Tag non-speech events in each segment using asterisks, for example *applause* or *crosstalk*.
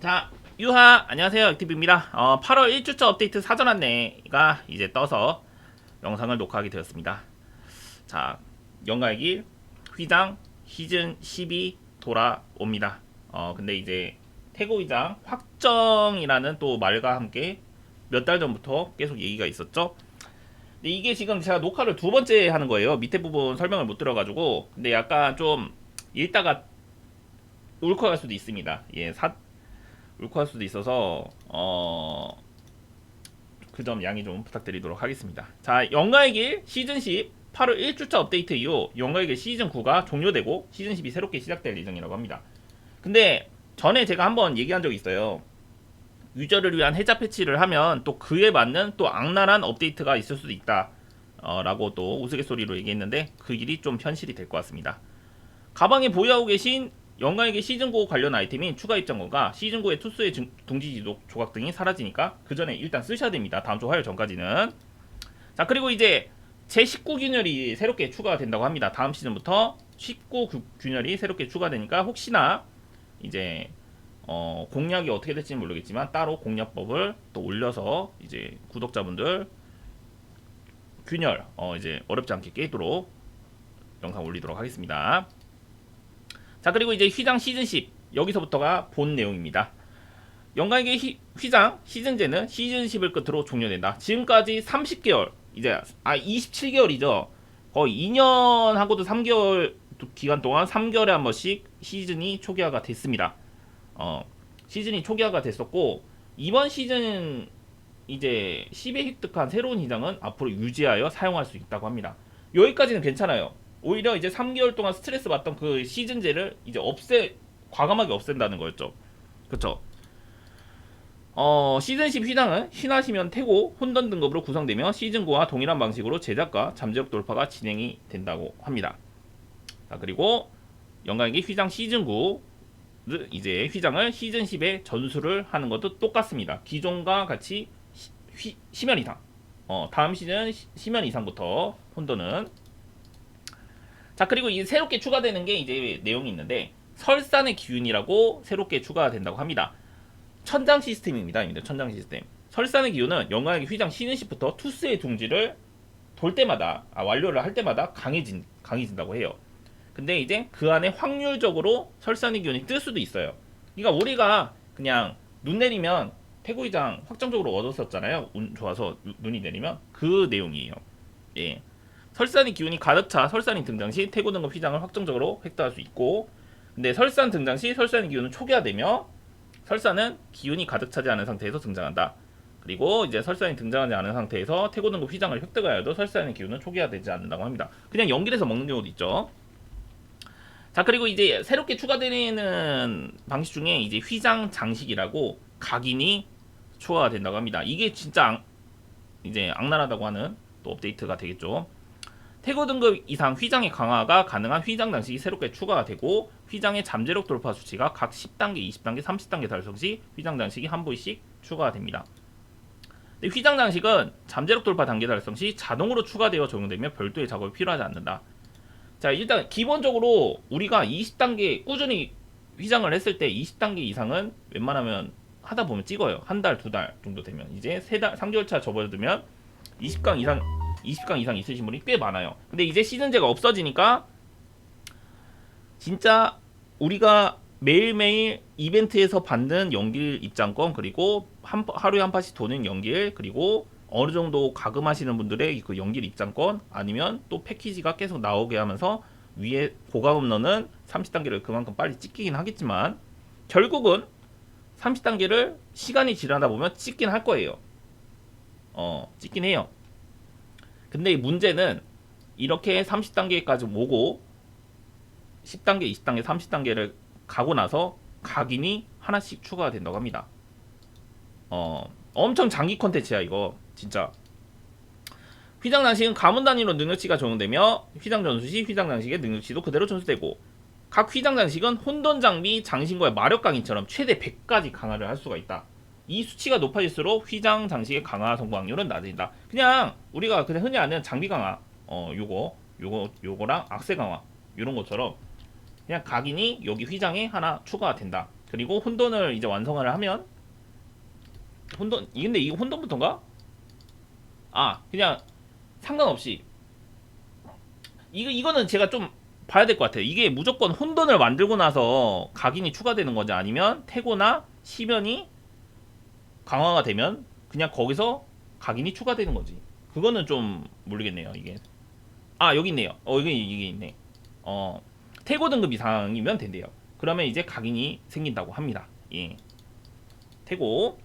자, 유하 안녕하세요. 액티브입니다. 어, 8월 1주차 업데이트 사전 안내가 이제 떠서 영상을 녹화하게 되었습니다. 자, 연가기 휘장 시즌 10이 돌아옵니다. 어, 근데 이제 태고 휘장 확정이라는 또 말과 함께 몇 달 전부터 계속 얘기가 있었죠. 근데 이게 지금 제가 녹화를 두 번째 하는 거예요. 밑에 부분 설명을 못 들어가지고. 근데 약간 좀 읽다가 울컥할 수도 있습니다. 예, 사, 울컥할 수도 있어서 어, 그 점 양해 좀 부탁드리도록 하겠습니다. 자, 영가의 길 시즌 10 8월 1주차 업데이트 이후 영가의 길 시즌 9가 종료되고 시즌 10이 새롭게 시작될 예정이라고 합니다. 근데 전에 제가 한번 얘기한 적이 있어요. 유저를 위한 해자 패치를 하면 또 그에 맞는 또 악랄한 업데이트가 있을 수도 있다. 어, 라고 또 우스갯소리로 얘기했는데 그 일이 좀 현실이 될 것 같습니다. 가방에 보유하고 계신 영광에게 시즌9 관련 아이템인 추가 입장권과 시즌9의 투수의 중- 둥지 지도 조각 등이 사라지니까 그 전에 일단 쓰셔야 됩니다. 다음 주 화요일 전까지는. 자 그리고 이제 제19 균열이 새롭게 추가가 된다고 합니다. 다음 시즌부터 19 구- 균열이 새롭게 추가되니까 혹시나 이제 어, 공략이 어떻게 될지는 모르겠지만 따로 공략법을 또 올려서 이제 구독자분들 균열 어, 이제 어렵지 않게 깨도록 영상 올리도록 하겠습니다. 자 그리고 이제 휘장 시즌 10 여기서부터가 본 내용입니다. 휘, 휘장 시즌제는 시즌 10을 끝으로 종료된다. 지금까지 30개월 이제 아 27개월이죠. 거의 2년하고도 3개월 기간 동안 3개월에 한 번씩 시즌이 초기화가 됐습니다. 어 시즌이 초기화가 됐었고 이번 시즌 이제 10에 획득한 새로운 휘장은 앞으로 유지하여 사용할 수 있다고 합니다. 여기까지는 괜찮아요. 오히려 이제 3개월 동안 스트레스 받던 그 시즌제를 이제 없애 과감하게 없앤다는 거였죠. 그렇죠? 어, 시즌 10 휘장은 신하시면 태고 혼돈 등급으로 구성되며 시즌 9와 동일한 방식으로 제작과 잠재력 돌파가 진행이 된다고 합니다. 자, 그리고 영광기 휘장 시즌 9 이제 휘장을 시즌 10에 전수를 하는 것도 똑같습니다. 기존과 같이 시, 휘, 시면 이상. 어, 다음 시즌 시- 시면 이상부터 혼돈은 자 그리고 이 새롭게 추가되는 게 이제 내용이 있는데 설산의 기운이라고 새롭게 추가가 된다고 합니다. 천장 시스템입니다. 천장 시스템. 설산의 기운은 영광의 휘장 시즌 10부터 투스의 둥지를 돌 때마다 아, 완료를 할 때마다 강해진 강해진다고 해요. 근데 이제 그 안에 확률적으로 설산의 기운이 뜰 수도 있어요. 그러니까 우리가 그냥 눈 내리면 태고이장 확정적으로 얻었었잖아요. 운 좋아서 누- 눈이 내리면 그 내용이에요. 예. 설산의 기운이 가득 차 설산이 등장 시 태고 등급 휘장을 확정적으로 획득할 수 있고 근데 설산 등장 시 설산의 기운은 초기화되며 설산은 기운이 가득 차지 않은 상태에서 등장한다. 그리고 이제 설산이 등장하지 않은 상태에서 태고 등급 휘장을 획득하여 도 설산의 기운은 초기화되지 않는다고 합니다. 그냥 연길해서 먹는 경우도 있죠. 자 그리고 이제 새롭게 추가되는 방식 중에 이제 휘장 장식이라고 각인이 추가가 된다고 합니다. 이게 진짜 악- 이제 악랄하다고 하는 또 업데이트가 되겠죠. 태고 등급 이상 휘장의 강화가 가능한 휘장 장식이 새롭게 추가가 되고 휘장의 잠재력 돌파 수치가 각 10단계, 20단계, 30단계 달성 시 휘장 장식이 한 부위씩 추가가 됩니다. 휘장 장식은 잠재력 돌파 단계 달성 시 자동으로 추가되어 적용되며 별도의 작업이 필요하지 않는다. 자 일단 기본적으로 우리가 20단계 꾸준히 휘장을 했을 때 20단계 이상은 웬만하면 하다 보면 찍어요. 한 달, 두 달 정도 되면 이제 세 달, 3개월 차 접어들면 20강 이상 20강 이상 있으신 분이 꽤 많아요. 근데 이제 시즌제가 없어지니까 진짜 우리가 매일매일 이벤트에서 받는 연길 입장권 그리고 한, 하루에 한 판씩 도는 연길 그리고 어느 정도 가금하시는 분들의 그 연길 입장권 아니면 또 패키지가 계속 나오게 하면서 위에 고가금 넣는 30단계를 그만큼 빨리 찍히긴 하겠지만 결국은 30단계를 시간이 지나다 보면 찍긴 할 거예요. 어, 찍긴 해요. 근데 이 문제는 이렇게 30단계까지 오고 10단계, 20단계, 30단계를 가고 나서 각인이 하나씩 추가가 된다고 합니다. 어, 엄청 장기 컨텐츠야 이거 진짜. 휘장 장식은 가문 단위로 능력치가 적용되며 휘장 전수 시 휘장 장식의 능력치도 그대로 전수되고 각 휘장 장식은 혼돈 장비 장신과의 마력 강인처럼 최대 100까지 강화를 할 수가 있다. 이 수치가 높아질수록 휘장 장식의 강화 성공 확률은 낮아진다. 그냥 우리가 그냥 흔히 아는 장비 강화, 어 요거, 요거, 요거랑 악세 강화 이런 것처럼 그냥 각인이 여기 휘장에 하나 추가가 된다. 그리고 혼돈을 이제 완성을 하면 혼돈 이 근데 이거 혼돈부터인가? 아 그냥 상관없이 이거 이거는 제가 좀 봐야 될 것 같아요. 이게 무조건 혼돈을 만들고 나서 각인이 추가되는 건지 아니면 태고나 시면이 강화가 되면 그냥 거기서 각인이 추가되는 건지 그거는 좀 모르겠네요. 이게 아 여기 있네요. 어 여기 이게 있네. 어 태고 등급 이상이면 된대요. 그러면 이제 각인이 생긴다고 합니다. 예. 태고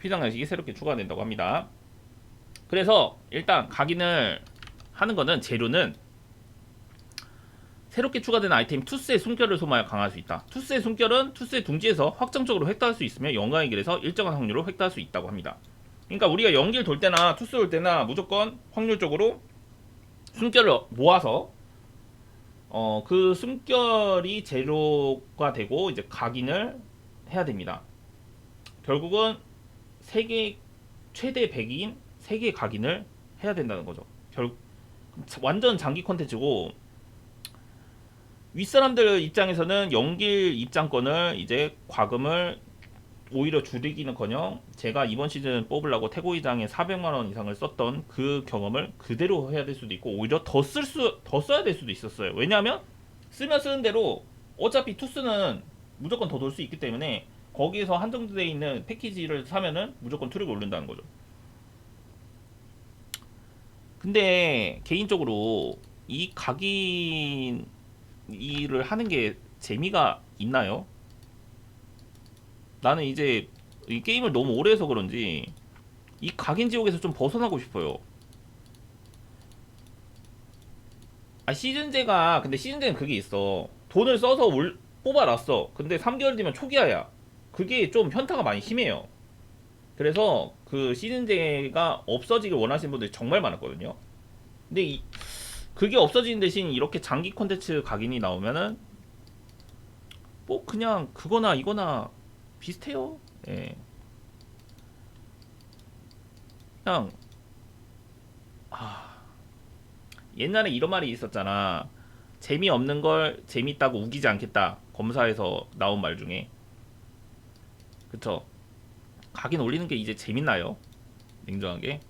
휘장 양식이 새롭게 추가된다고 합니다. 그래서 일단 각인을 하는 거는 재료는 새롭게 추가된 아이템 투스의 숨결을 소모하여 강화할 수 있다. 투스의 숨결은 투스의 둥지에서 확정적으로 획득할 수 있으며 영광의 길에서 일정한 확률로 획득할 수 있다고 합니다. 그러니까 우리가 연길 돌 때나 투스 돌 때나 무조건 확률적으로 숨결을 모아서 어 그 숨결이 재료가 되고 이제 각인을 해야 됩니다. 결국은 세계 최대 100인 세계 각인을 해야 된다는 거죠. 결 완전 장기 컨텐츠고 윗사람들 입장에서는 연길 입장권을 이제 과금을 오히려 줄이기는커녕 제가 이번 시즌 뽑으려고 태고이장에 400만 원 이상을 썼던 그 경험을 그대로 해야 될 수도 있고 오히려 더 쓸 수 더 써야 될 수도 있었어요. 왜냐하면 쓰면 쓰는 대로 어차피 투스는 무조건 더 돌 수 있기 때문에 거기에서 한정되어 있는 패키지를 사면은 무조건 투력을 올린다는 거죠. 근데 개인적으로 이 각인 일을 하는 게 재미가 있나요? 나는 이제 이 게임을 너무 오래 해서 그런지 이 각인 지옥에서 좀 벗어나고 싶어요. 아 시즌제가 근데 시즌제는 그게 있어. 돈을 써서 올, 뽑아놨어. 근데 3개월 뒤면 초기화야. 그게 좀 현타가 많이 심해요. 그래서 그 시즌제가 없어지길 원하시는 분들이 정말 많았거든요. 근데 이, 그게 없어지는 대신 이렇게 장기 콘텐츠 각인이 나오면은 뭐 그냥 그거나 이거나 비슷해요. 예. 그냥 아 옛날에 이런 말이 있었잖아. 재미없는 걸 재밌다고 우기지 않겠다. 검사에서 나온 말 중에. 그쵸? 각인 올리는 게 이제 재밌나요? 냉정하게.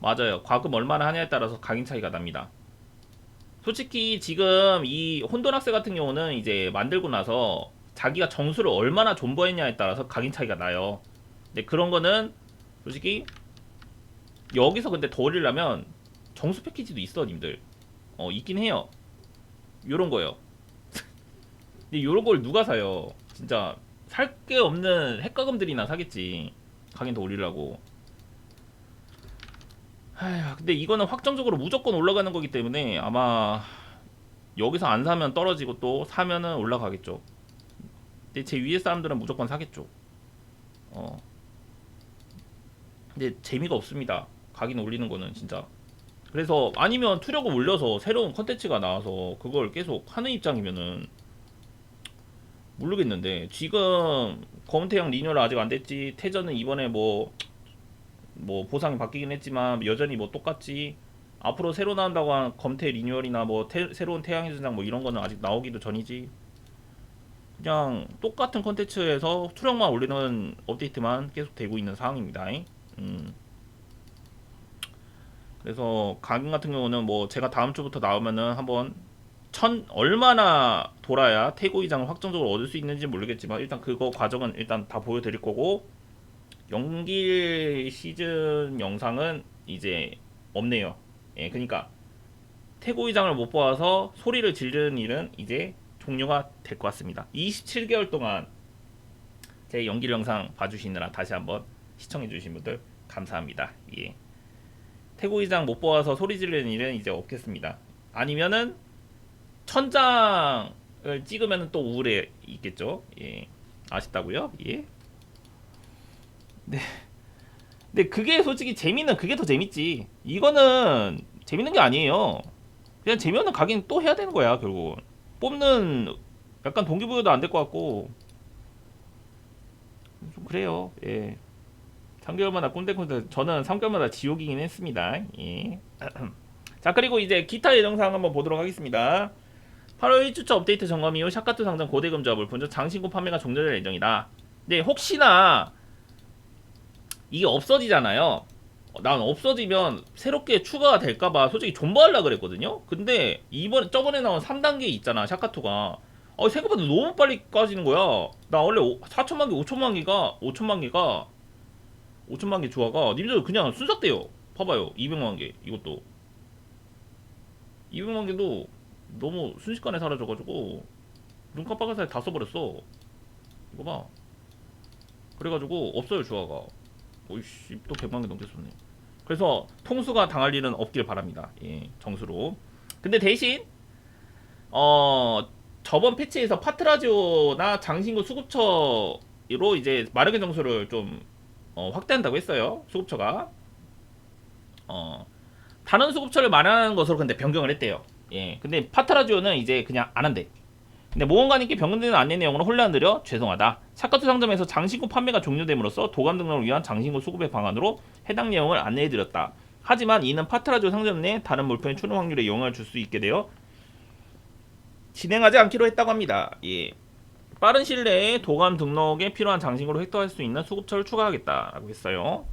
맞아요. 과금 얼마나 하냐에 따라서 각인 차이가 납니다. 솔직히 지금 이 혼돈학생 같은 경우는 이제 만들고 나서 자기가 정수를 얼마나 존버했냐에 따라서 각인 차이가 나요. 근데 그런 거는 솔직히 여기서 근데 더 올리려면 정수 패키지도 있어, 님들. 어, 있긴 해요. 요런 거요. *laughs* 근데 요런 걸 누가 사요? 진짜 살 게 없는 핵가금들이나 사겠지. 각인 더 올리려고. 아휴, 근데 이거는 확정적으로 무조건 올라가는 거기 때문에 아마 여기서 안 사면 떨어지고 또 사면은 올라가겠죠. 근데 제 위에 사람들은 무조건 사겠죠. 어. 근데 재미가 없습니다. 각인 올리는 거는 진짜. 그래서 아니면 투력을 올려서 새로운 컨텐츠가 나와서 그걸 계속 하는 입장이면은 모르겠는데 지금 검은태양 리뉴얼 아직 안 됐지 태전은 이번에 뭐 뭐 보상이 바뀌긴 했지만 여전히 뭐 똑같지 앞으로 새로 나온다고 한 검태 리뉴얼이나 뭐 태, 새로운 태양의 전장 뭐 이런 거는 아직 나오기도 전이지 그냥 똑같은 컨텐츠에서 투력만 올리는 업데이트만 계속 되고 있는 상황입니다 음. 그래서 가격 같은 경우는 뭐 제가 다음 주부터 나오면은 한번 천 얼마나 돌아야 태고 이장을 확정적으로 얻을 수 있는지 모르겠지만 일단 그거 과정은 일단 다 보여드릴 거고 연길 시즌 영상은 이제 없네요. 예, 그러니까 태고 이장을 못 보아서 소리를 지르는 일은 이제 종료가 될 것 같습니다. 27개월 동안 제 연길 영상 봐주시느라 다시 한번 시청해주신 분들 감사합니다. 예. 태고 이장 못 보아서 소리 지르는 일은 이제 없겠습니다. 아니면은 천장을 찍으면 또 우울해 있겠죠. 예. 아쉽다고요? 예. 네. 근데 그게 솔직히 재미는 그게 더 재밌지. 이거는 재밌는 게 아니에요. 그냥 재미없는 가긴 또 해야 되는 거야 결국. 뽑는 약간 동기부여도 안 될 것 같고 좀 그래요. 예. 3개월마다 꼰대꼰대 저는 3개월마다 지옥이긴 했습니다. 예. *clears throat* 자 그리고 이제 기타 예정사항 한번 보도록 하겠습니다. 8월 1주차 업데이트 점검 이후 샤카투 상점 고대금주와 물품주 장신구 판매가 종료될 예정이다. 근데 혹시나 이게 없어지잖아요. 어, 난 없어지면 새롭게 추가가 될까봐 솔직히 존버하려 그랬거든요. 근데 이번 저번에 나온 3단계 있잖아 샤카투가. 어 생각보다 너무 빨리 까지는 거야. 나 원래 4천만 개, 5천만 개가 5천만 개가 5천만 개 주화가 님들 그냥 순삭돼요. 봐봐요. 200만 개 이것도 200만 개도 너무 순식간에 사라져가지고 눈 깜빡할 사이 다 써버렸어. 이거 봐. 그래가지고 없어요 주화가. 오이씨 또 100만 개 넘게 썼네. 그래서 통수가 당할 일은 없길 바랍니다. 예, 정수로. 근데 대신 어 저번 패치에서 파트라지오나 장신구 수급처로 이제 마르게 정수를 좀 어, 확대한다고 했어요. 수급처가. 어 다른 수급처를 마련하는 것으로 근데 변경을 했대요. 예. 근데 파트라지오는 이제 그냥 안 한대. 근데 모험가님께 변경되는 안내 내용으로 혼란드려 죄송하다. 사카투 상점에서 장신구 판매가 종료됨으로써 도감 등록을 위한 장신구 수급의 방안으로 해당 내용을 안내해드렸다. 하지만 이는 파트라지오 상점 내 다른 물품의 출원 확률에 영향을 줄 수 있게 되어 진행하지 않기로 했다고 합니다. 예. 빠른 시일 내에 도감 등록에 필요한 장신구를 획득할 수 있는 수급처를 추가하겠다라고 했어요.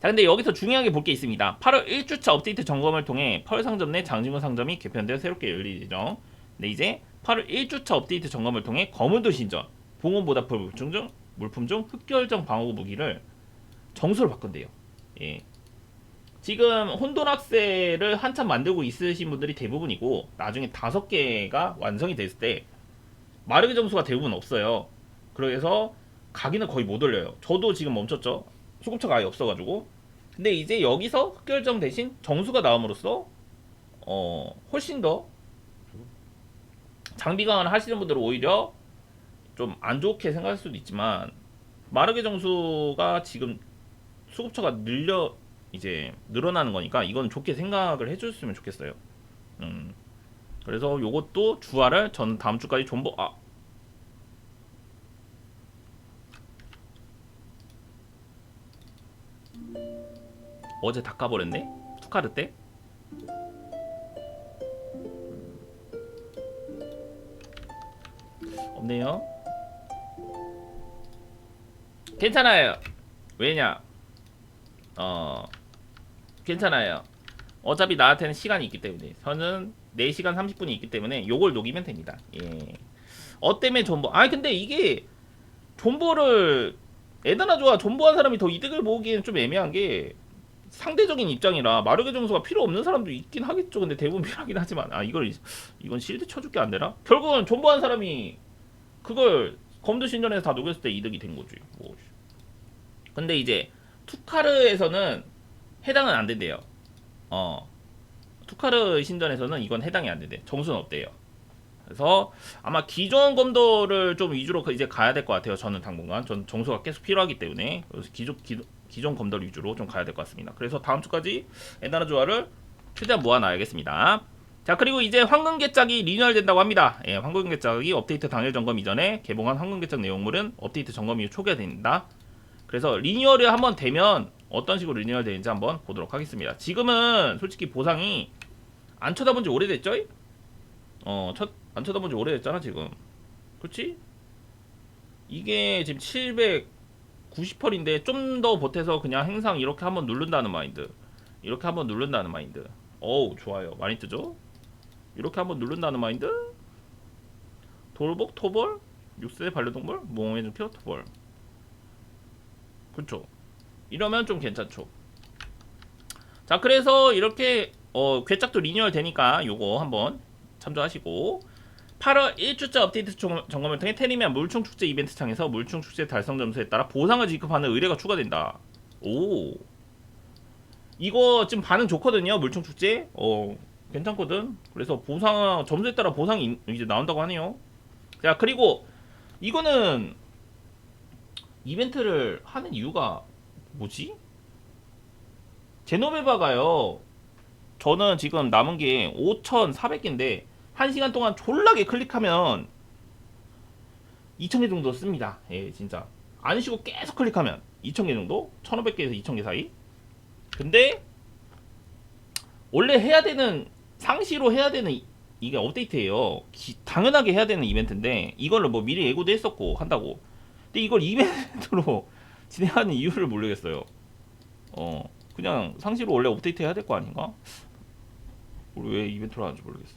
자 근데 여기서 중요하게 볼 게 있습니다. 8월 1주차 업데이트 점검을 통해 펄 상점 내 장신구 상점이 개편되어 새롭게 예정. 근데 이제 8월 1주차 업데이트 점검을 통해 검은도 신전, 봉온보다풀 물품 중 물품 중 흑결정 방어구 무기를 정수로 바꾼대요. 예. 지금 혼돈학세를 한참 만들고 있으신 분들이 대부분이고 나중에 다섯 개가 완성이 됐을 때 마르게 점수가 대부분 없어요. 그래서 가기는 거의 못 올려요. 저도 지금 멈췄죠. 수급차가 아예 없어가지고. 근데 이제 여기서 흑결정 대신 정수가 나옴으로써 어 훨씬 더 장비 강화를 하시는 분들은 오히려 좀 안 좋게 생각할 수도 있지만 마르게 정수가 지금 수급처가 늘려 이제 늘어나는 거니까 이건 좋게 생각을 해줬으면 좋겠어요. 음. 그래서 요것도 주화를 전 다음 주까지 존버 아 어제 다 까버렸네 투카르 때 없네요. 괜찮아요. 왜냐? 어 괜찮아요. 어차피 나한테는 시간이 있기 때문에. 저는 4시간 30분이 있기 때문에 요걸 녹이면 됩니다. 예. 어 때문에 존버. 아니 근데 이게 존버를 에다나 좋아 존버한 사람이 더 이득을 보기에는 좀 애매한 게 상대적인 입장이라 마르게 점수가 필요 없는 사람도 있긴 하겠죠. 근데 대부분 필요하긴 하지만. 아 이걸 이건 실드 쳐줄게 안 되나? 결국은 존버한 사람이 그걸 검도 신전에서 다 녹였을 때 이득이 된 거지 뭐. 근데 이제 투카르에서는 해당은 안 된대요 어 투카르 신전에서는 이건 해당이 안 된대. 정수는 없대요. 그래서 아마 기존 검도를 좀 위주로 이제 가야 될 것 같아요. 저는 당분간 전 정수가 계속 필요하기 때문에 그래서 기존 기, 기존 검도를 위주로 좀 가야 될 것 같습니다. 그래서 다음 주까지 엔다나 조화를 최대한 모아놔야겠습니다. 자 그리고 이제 황금 개짝이 리뉴얼 된다고 합니다. 예, 황금 개짝이 업데이트 당일 점검 이전에 개봉한 황금 개짝 내용물은 업데이트 점검 이후 초기화됩니다. 그래서 리뉴얼이 한번 되면 어떤 식으로 리뉴얼 되는지 한번 보도록 하겠습니다. 지금은 솔직히 보상이 안 쳐다본 지 오래됐죠? 어, 첫, 안 쳐다본 지 오래됐잖아, 지금. 그렇지? 이게 지금 790펄인데 좀 더 보태서 그냥 행상 이렇게 한번 누른다는 마인드. 이렇게 한번 누른다는 마인드. 어우, 좋아요. 많이 뜨죠? 이렇게 한번 누른다는 마인드. 돌복, 토벌, 6세 반려동물, 몽해준 피어 토벌. 그쵸? 이러면 좀 괜찮죠. 자, 그래서 이렇게 어, 괴짝도 리뉴얼 되니까 요거 한번 참조하시고 8월 1주차 업데이트 점- 점검을 통해 테리미안 물총 축제 이벤트 창에서 물총 축제 달성 점수에 따라 보상을 지급하는 의뢰가 추가된다. 오. 이거 지금 반응 좋거든요. 물총 축제. 어, 괜찮거든. 그래서 보상 점수에 따라 보상이 이제 나온다고 하네요. 자, 그리고 이거는 이벤트를 하는 이유가 뭐지? 제노베바가요. 저는 지금 남은 게 5,400개인데 1시간 동안 졸라게 클릭하면 2,000개 정도 씁니다. 예, 진짜. 안 쉬고 계속 클릭하면 2,000개 정도? 1,500개에서 2,000개 사이? 근데 원래 해야 되는 상시로 해야 되는 이게 업데이트예요. 기- 당연하게 해야 되는 이벤트인데 이걸로 뭐 미리 예고도 했었고 한다고. 근데 이걸 이벤트로 *laughs* 진행하는 이유를 모르겠어요. 어 그냥 상시로 원래 업데이트 해야 될 거 아닌가? 왜 이벤트로 하는지 모르겠어.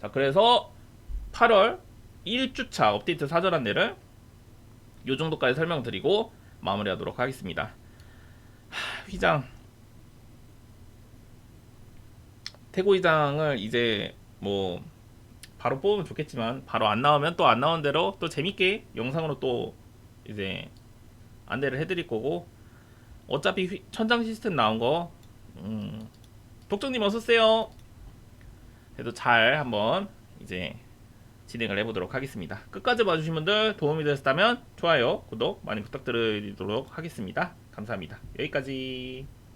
자 그래서 8월 1주차 업데이트 사전 안내를 요 정도까지 설명드리고 마무리하도록 하겠습니다. 하, 휘장 태고 휘장을 이제 뭐 바로 뽑으면 좋겠지만 바로 안 나오면 또 안 나온 대로 또 재밌게 영상으로 또 이제 안내를 해드릴 거고 어차피 휘- 천장 시스템 나온 거 음, 독정님 어서 오세요. 그래도 잘 한번 이제 진행을 해보도록 하겠습니다. 끝까지 봐주신 분들 도움이 되셨다면 좋아요, 구독 많이 부탁드리도록 하겠습니다. 감사합니다. 여기까지.